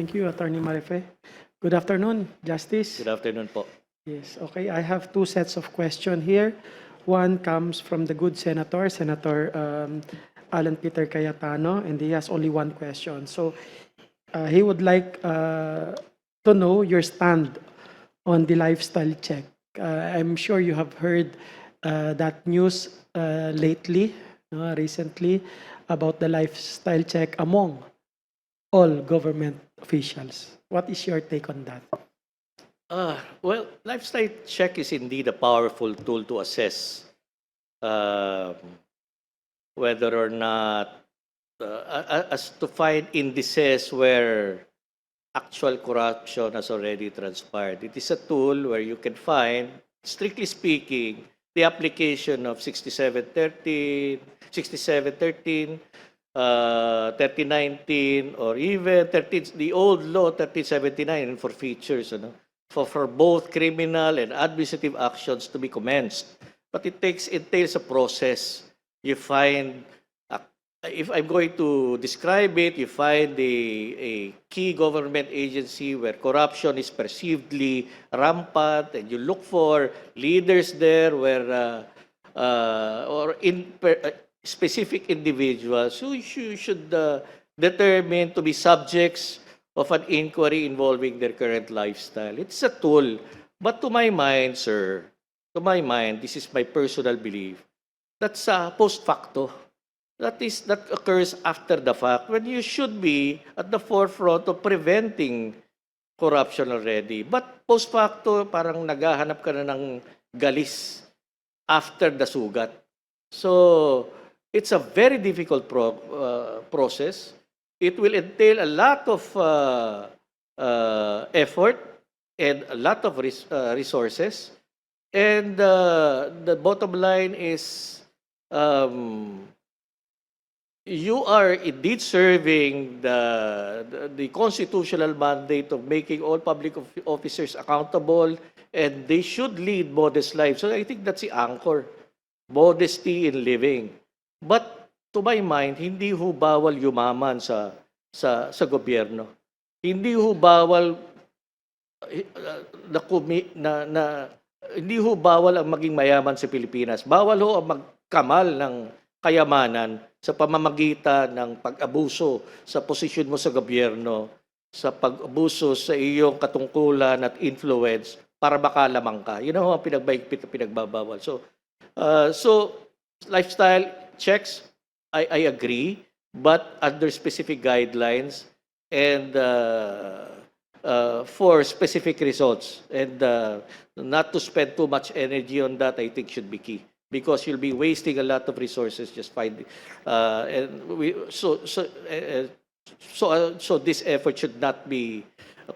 Thank you, Attorney Marife. Good afternoon, Justice. Good afternoon po. Yes, okay. I have two sets of questions here. One comes from the good senator, Senator um, Alan Peter Cayetano, and he has only one question. So uh, he would like uh, to know your stand on the lifestyle check. Uh, I'm sure you have heard uh, that news uh, lately, uh, recently, about the lifestyle check among all government officials. What is your take on that? Ah, well, lifestyle check is indeed a powerful tool to assess um, whether or not, uh, as to find indices where actual corruption has already transpired. It is a tool where you can find, strictly speaking, the application of 6713, 6713, uh, 3019, or even 13, the old law 1379 for features, ano, for, for both criminal and administrative actions to be commenced. But it takes entails a process. You find, uh, if I'm going to describe it, you find a, a key government agency where corruption is perceivedly rampant, and you look for leaders there where, uh, uh, or in per, specific individuals who you should uh, determine to be subjects of an inquiry involving their current lifestyle. It's a tool. But to my mind, sir, to my mind, this is my personal belief, that's uh, post facto. That is that occurs after the fact when you should be at the forefront of preventing corruption already. But post facto, parang naghahanap ka na ng galis after the sugat. So, it's a very difficult pro, uh, process. It will entail a lot of uh, uh, effort and a lot of res- uh, resources. And uh, the bottom line is um, you are indeed serving the, the, the constitutional mandate of making all public of- officers accountable and they should lead modest lives. So I think that's the anchor, modesty in living. But to my mind, hindi ho bawal yumaman sa sa sa gobyerno. Hindi ho bawal eh, uh, na, na, na hindi ho bawal ang maging mayaman sa Pilipinas. Bawal ho ang magkamal ng kayamanan sa pamamagitan ng pag-abuso sa posisyon mo sa gobyerno, sa pag-abuso sa iyong katungkulan at influence para makalamang ka. Yun ho ang pinagbaigpit at pinagbabawal. So, uh, so lifestyle checks, I, I agree, but under specific guidelines and uh, uh, for specific results. And uh, not to spend too much energy on that, I think should be key because you'll be wasting a lot of resources just finding. Uh, and we, so so uh, so uh, so this effort should not be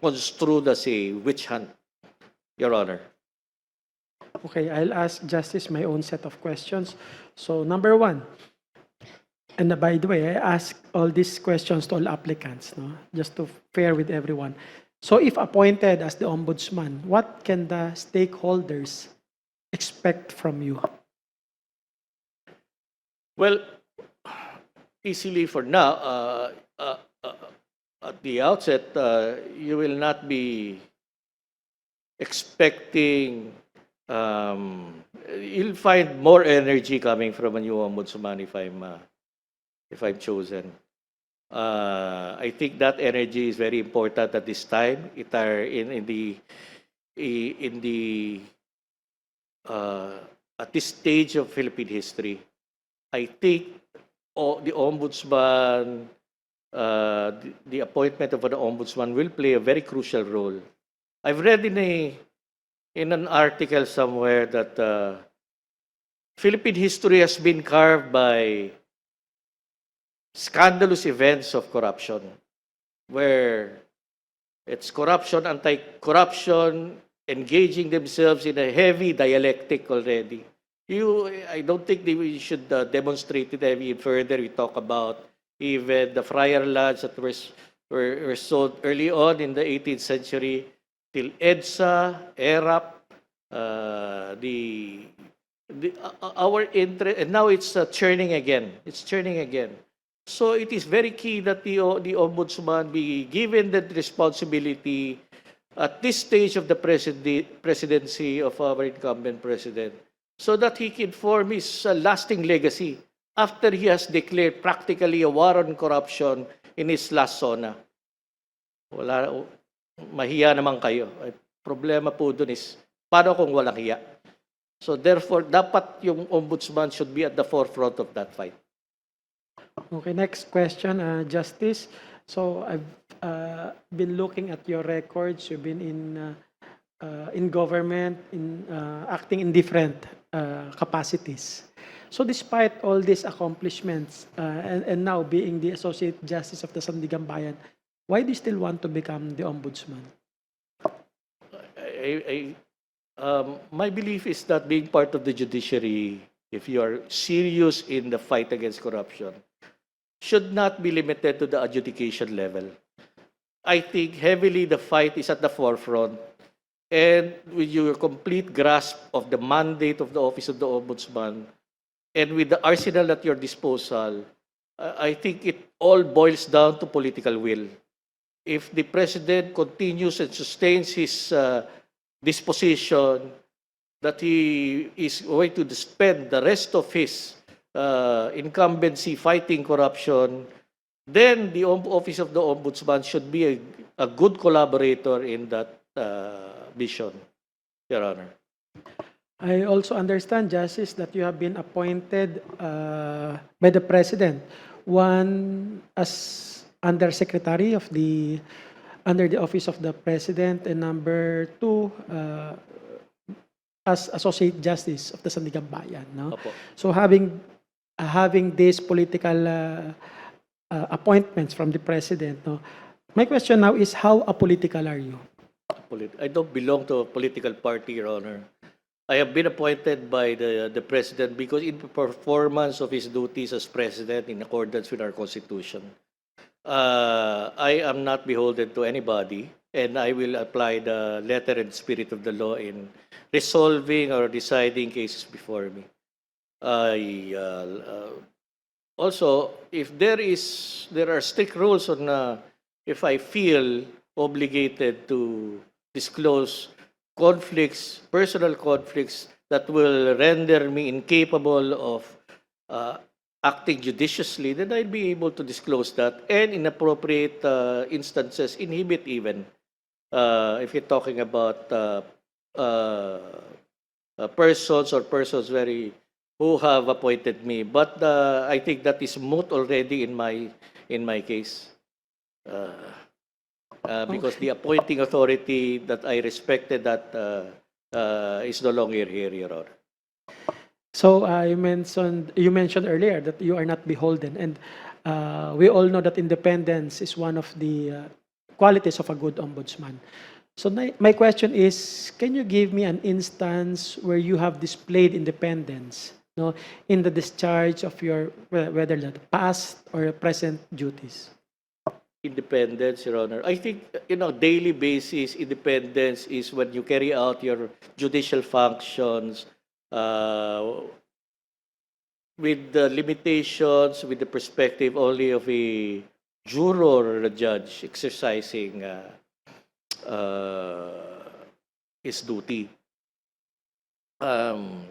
construed as a witch hunt, Your Honor. Okay, I'll ask Justice my own set of questions. So number one, and by the way, I ask all these questions to all applicants, no? just to fair with everyone. So if appointed as the ombudsman, what can the stakeholders expect from you? Well, easily for now, uh, uh, uh, at the outset, uh, you will not be expecting. Um, you'll find more energy coming from a new ombudsman if I'm uh, if I'm chosen. Uh, I think that energy is very important at this time. It are in in the in the uh, at this stage of Philippine history. I think o- the ombudsman, uh, the, the appointment of an ombudsman will play a very crucial role. I've read in a in an article somewhere that uh, Philippine history has been carved by scandalous events of corruption, where it's corruption, anti-corruption, engaging themselves in a heavy dialectic already. You, I don't think we should uh, demonstrate it any further. We talk about even the friar lodge that were, were, were sold early on in the 18th century till EDSA, ERAP, uh, the, the uh, our interest, and now it's uh, churning again. It's churning again. So it is very key that the, o- the ombudsman be given the responsibility at this stage of the presidi- presidency of our incumbent president so that he can form his uh, lasting legacy after he has declared practically a war on corruption in his last zona. Wala, mahiya naman kayo. Ay, problema po dun is, paano kung walang hiya? So therefore, dapat yung ombudsman should be at the forefront of that fight. Okay, next question, uh, Justice. So I've uh, been looking at your records. You've been in uh, uh, in government, in uh, acting in different uh, capacities. So despite all these accomplishments uh, and, and now being the Associate Justice of the Sandigan Bayan, why do you still want to become the Ombudsman? I, I, um, my belief is that being part of the judiciary, if you are serious in the fight against corruption, should not be limited to the adjudication level. I think heavily the fight is at the forefront. And with your complete grasp of the mandate of the Office of the Ombudsman, and with the arsenal at your disposal, I I think it all boils down to political will. If the President continues and sustains his uh, disposition that he is going to spend the rest of his uh, incumbency fighting corruption, then the Office of the Ombudsman should be a, a good collaborator in that uh, vision, Your Honor. I also understand, Justice, that you have been appointed uh, by the President, one as Undersecretary of the, under the Office of the President, and number two, uh, as Associate Justice of the Sandigan Bayan, no? Opo. So having, uh, having these political uh, uh, appointments from the President, no? My question now is, how apolitical are you? Polit- I don't belong to a political party, Your Honor. I have been appointed by the, the President because in performance of his duties as President in accordance with our Constitution, uh, I am not beholden to anybody and I will apply the letter and spirit of the law in resolving or deciding cases before me. I, uh, uh, also, if there is, there are strict rules on uh, if I feel obligated to disclose conflicts, personal conflicts that will render me incapable of uh, acting judiciously, then I'd be able to disclose that and in appropriate uh, instances inhibit even uh, if you're talking about uh, uh, uh, persons or persons very who have appointed me. But uh, I think that is moot already in my in my case. Uh, uh, because the appointing authority that I respected that uh, uh, is no longer here, Your Honor. So uh, you mentioned you mentioned earlier that you are not beholden, and uh, we all know that independence is one of the uh, qualities of a good ombudsman. So my, question is, can you give me an instance where you have displayed independence, no, in the discharge of your whether the past or present duties? Independence, Your Honor. I think, you know, daily basis independence is when you carry out your judicial functions uh, with the limitations, with the perspective only of a juror or a judge exercising uh, uh, his duty. Um,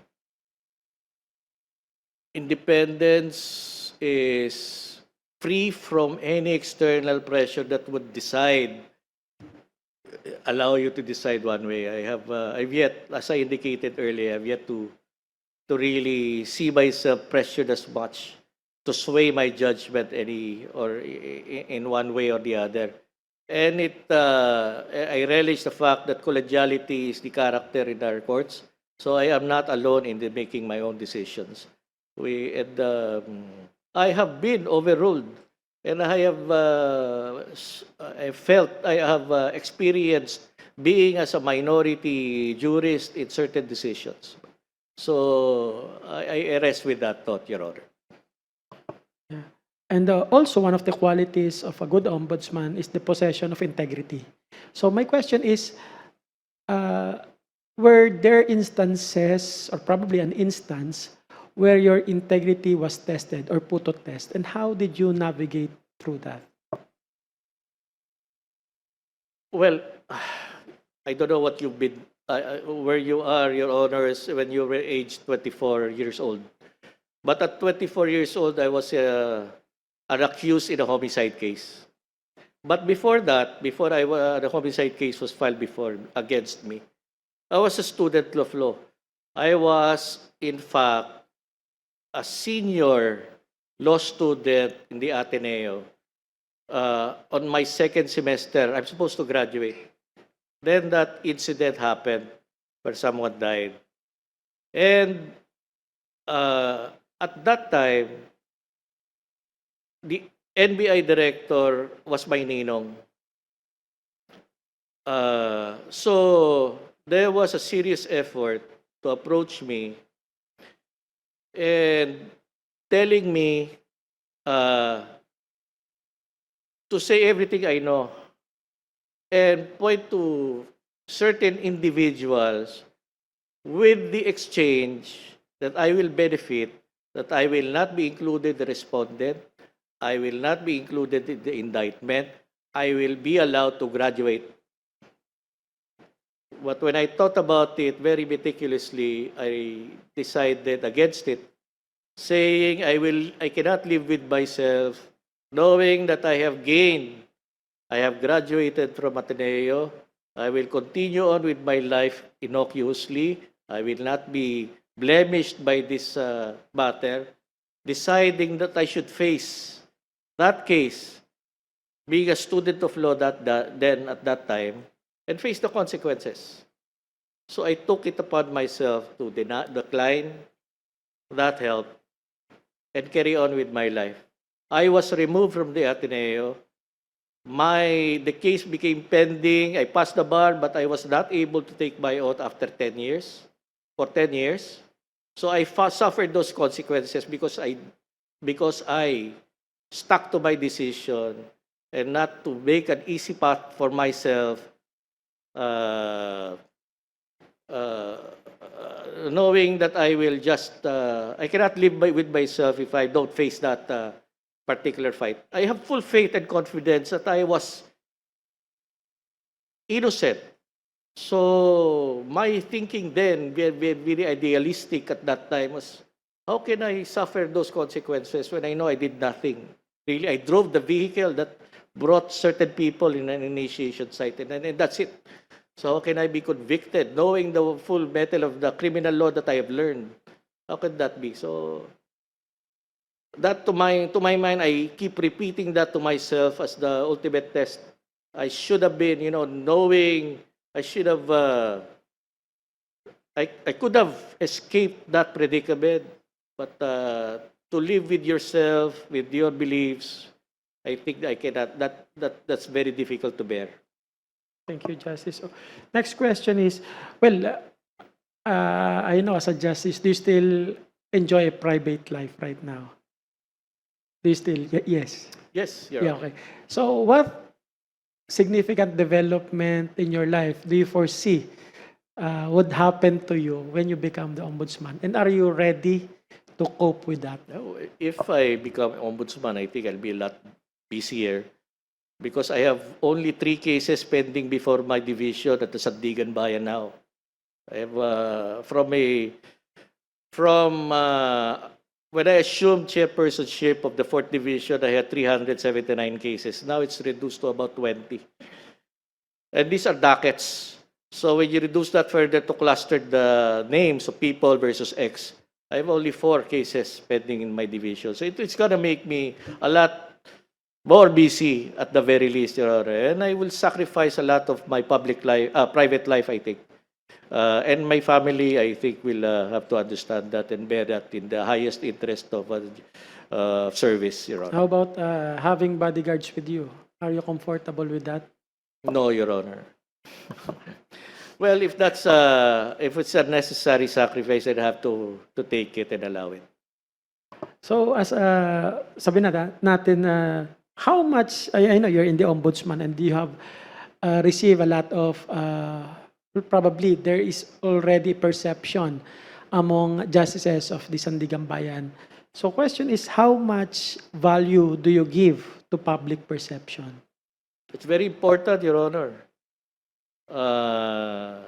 independence is free from any external pressure that would decide allow you to decide one way. I have uh, I've yet, as I indicated earlier, I've yet to to really see myself pressured as much to sway my judgment any or in one way or the other. And it uh, I relish the fact that collegiality is the character in our courts. So I am not alone in the making my own decisions. We um, I have been overruled, and I have uh, I felt I have uh, experienced being as a minority jurist in certain decisions. So I, I rest with that thought, Your Honor. And uh, also, one of the qualities of a good ombudsman is the possession of integrity. So, my question is uh, were there instances, or probably an instance, where your integrity was tested or put to test, and how did you navigate through that? Well, I don't know what you've been, uh, uh, where you are, Your Honors, when you were aged 24 years old. But at 24 years old, I was uh, an accused in a homicide case. But before that, before I wa- the homicide case was filed before against me, I was a student of law. I was, in fact, a senior law student in the Ateneo. Uh, on my second semester, I'm supposed to graduate. Then that incident happened where someone died. And uh, at that time, the NBI director was my ninong. Uh, so there was a serious effort to approach me and telling me uh, to say everything I know and point to certain individuals with the exchange that I will benefit, that I will not be included the respondent, I will not be included in the indictment, I will be allowed to graduate. But when I thought about it very meticulously, I decided against it, saying I will I cannot live with myself, knowing that I have gained I have graduated from Ateneo. I will continue on with my life innocuously. I will not be blemished by this uh, matter. Deciding that I should face that case, being a student of law that, that then at that time, and face the consequences. So I took it upon myself to decline that help and carry on with my life. I was removed from the Ateneo my the case became pending. I passed the bar, but I was not able to take my oath after 10 years. For 10 years, so I suffered those consequences because I because I stuck to my decision and not to make an easy path for myself. Uh, uh, knowing that I will just uh, I cannot live by, with myself if I don't face that. Uh, particular fight. I have full faith and confidence that I was innocent. So my thinking then, very, very idealistic at that time, was how can I suffer those consequences when I know I did nothing? Really, I drove the vehicle that brought certain people in an initiation site, and, and that's it. So how can I be convicted knowing the full metal of the criminal law that I have learned? How could that be? So that to my to my mind i keep repeating that to myself as the ultimate test i should have been you know knowing i should have uh, I, I could have escaped that predicament but uh, to live with yourself with your beliefs i think i cannot that that that's very difficult to bear Thank you, Justice. So, next question is, well, uh, I know as a justice, do you still enjoy a private life right now? Do you still? y- Yes. yes Your Yeah, Honor. okay. So what significant development in your life do you foresee uh, would happen to you when you become the ombudsman? And are you ready to cope with that? If I become ombudsman, I think I'll be a lot busier because I have only three cases pending before my division at the Sandigan Bayan now. I have uh, from a from uh, when I assumed chairpersonship of the fourth division, I had 379 cases. Now it's reduced to about 20. And these are dockets. So when you reduce that further to clustered the names of people versus X, I have only four cases pending in my division. So it, it's going to make me a lot more busy at the very least, Your Honor. And I will sacrifice a lot of my public life, uh, private life, I think. Uh, and my family, I think, will uh, have to understand that and bear that in the highest interest of uh, uh, service, Your Honor. How about uh, having bodyguards with you? Are you comfortable with that? No, Your Honor. well, if that's uh, if it's a necessary sacrifice, I'd have to to take it and allow it. So as uh, sabi na natin, uh, how much, I, know you're in the ombudsman and you have uh, received a lot of, uh, probably there is already perception among justices of the Sandigan Bayan. So question is, how much value do you give to public perception? It's very important, Your Honor. Uh,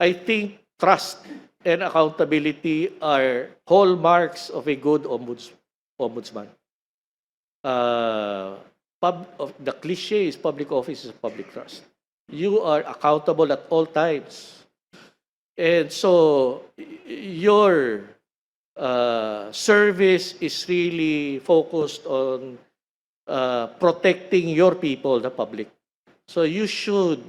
I think trust and accountability are hallmarks of a good ombuds, ombudsman. Uh, pub, of, the cliche is public office is public trust. You are accountable at all times. And so your uh, service is really focused on uh, protecting your people, the public. So you should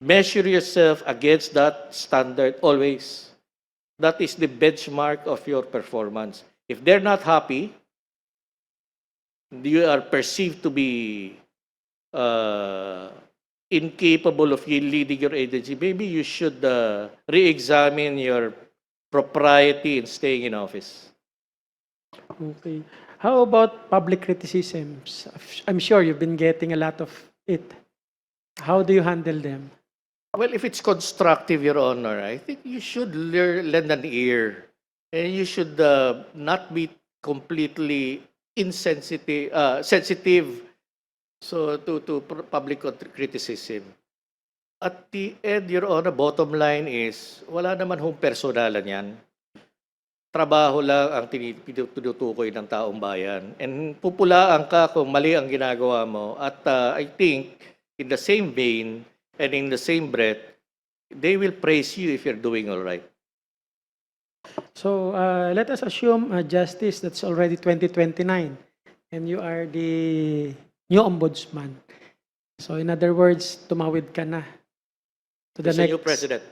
measure yourself against that standard always. That is the benchmark of your performance. If they're not happy, you are perceived to be uh, incapable of leading your agency, maybe you should uh, re-examine your propriety in staying in office. Okay. How about public criticisms? I'm sure you've been getting a lot of it. How do you handle them? Well, if it's constructive, Your Honor, I think you should lear- lend an ear. And you should uh, not be completely insensitive, uh, sensitive so to, to public crit- criticism. At the end, Your Honor, bottom line is, wala naman hong personalan yan. Trabaho lang ang tinutukoy ng taong bayan. And pupulaan ka kung mali ang ginagawa mo. At uh, I think, in the same vein, and in the same breath, they will praise you if you're doing all right. So uh, let us assume, uh, Justice, that's already 2029, and you are the new ombudsman. So in other words, tumawid ka na to the There's a next new president.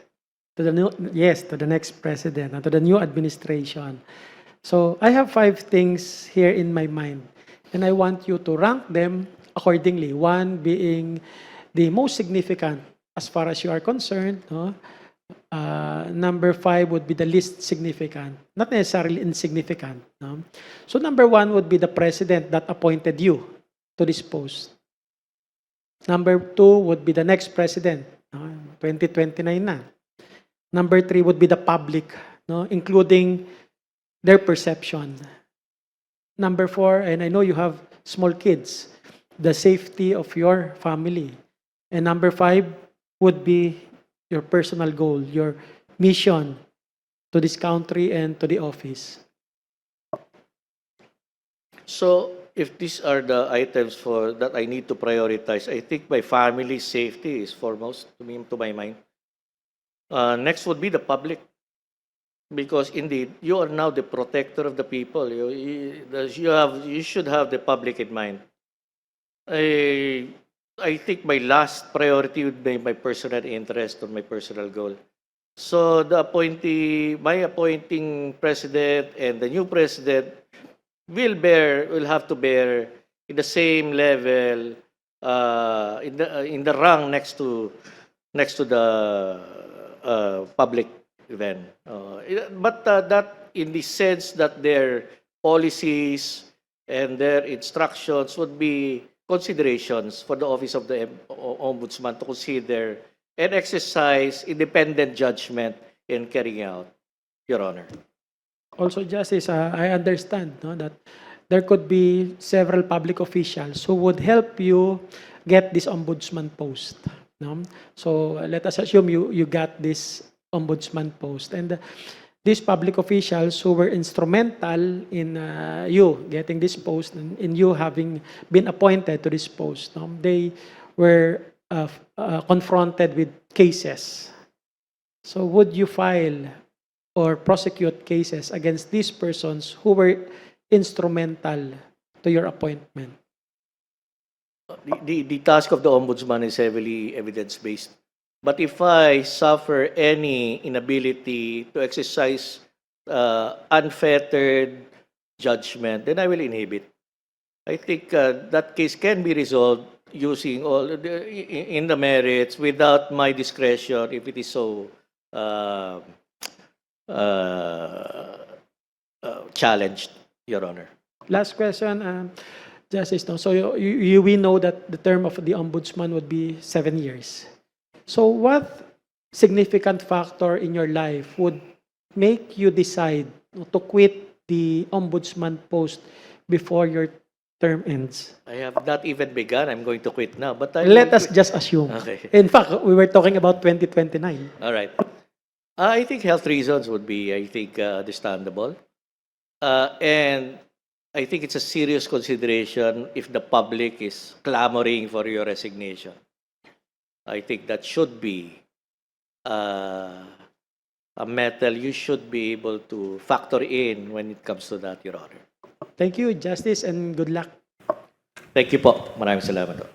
to the new yes to the next president and to the new administration. So I have five things here in my mind, and I want you to rank them accordingly. One being the most significant as far as you are concerned. No? Uh, number five would be the least significant, not necessarily insignificant. No? So number one would be the president that appointed you to this post. Number two would be the next president, no? 2029 na. Number three would be the public, no? including their perception. Number four, and I know you have small kids, the safety of your family. And number five would be your personal goal, your mission to this country and to the office. So if these are the items for that I need to prioritize, I think my family safety is foremost to me to my mind. Uh, next would be the public, because indeed you are now the protector of the people. You you, you have you should have the public in mind. I I think my last priority would be my personal interest or my personal goal. So the appointee, my appointing president and the new president will bear will have to bear in the same level uh, in the uh, in the rang next to next to the uh, public event. Uh, but uh, that in the sense that their policies and their instructions would be considerations for the office of the ombudsman to consider and exercise independent judgment in carrying out, Your Honor. Also, Justice, uh, I understand no, that there could be several public officials who would help you get this ombudsman post. No? So let us assume you, you got this ombudsman post. And uh, these public officials who were instrumental in uh, you getting this post and in you having been appointed to this post, no? they were uh, uh, confronted with cases. So would you file or prosecute cases against these persons who were instrumental to your appointment. The, the, the task of the ombudsman is heavily evidence-based. But if I suffer any inability to exercise uh, unfettered judgment, then I will inhibit. I think uh, that case can be resolved using all the, in the merits without my discretion if it is so uh, uh, uh, challenged, Your Honor. Last question, um, Justice. No? So you, you, we know that the term of the ombudsman would be seven years. So what significant factor in your life would make you decide to quit the ombudsman post before your term ends? I have not even begun. I'm going to quit now. But I Let us just assume. Okay. In fact, we were talking about 2029. All right. I think health reasons would be, I think, uh, understandable. Uh, and I think it's a serious consideration if the public is clamoring for your resignation. I think that should be uh, a metal you should be able to factor in when it comes to that, Your Honor. Thank you, Justice, and good luck. Thank you po. Maraming salamat po.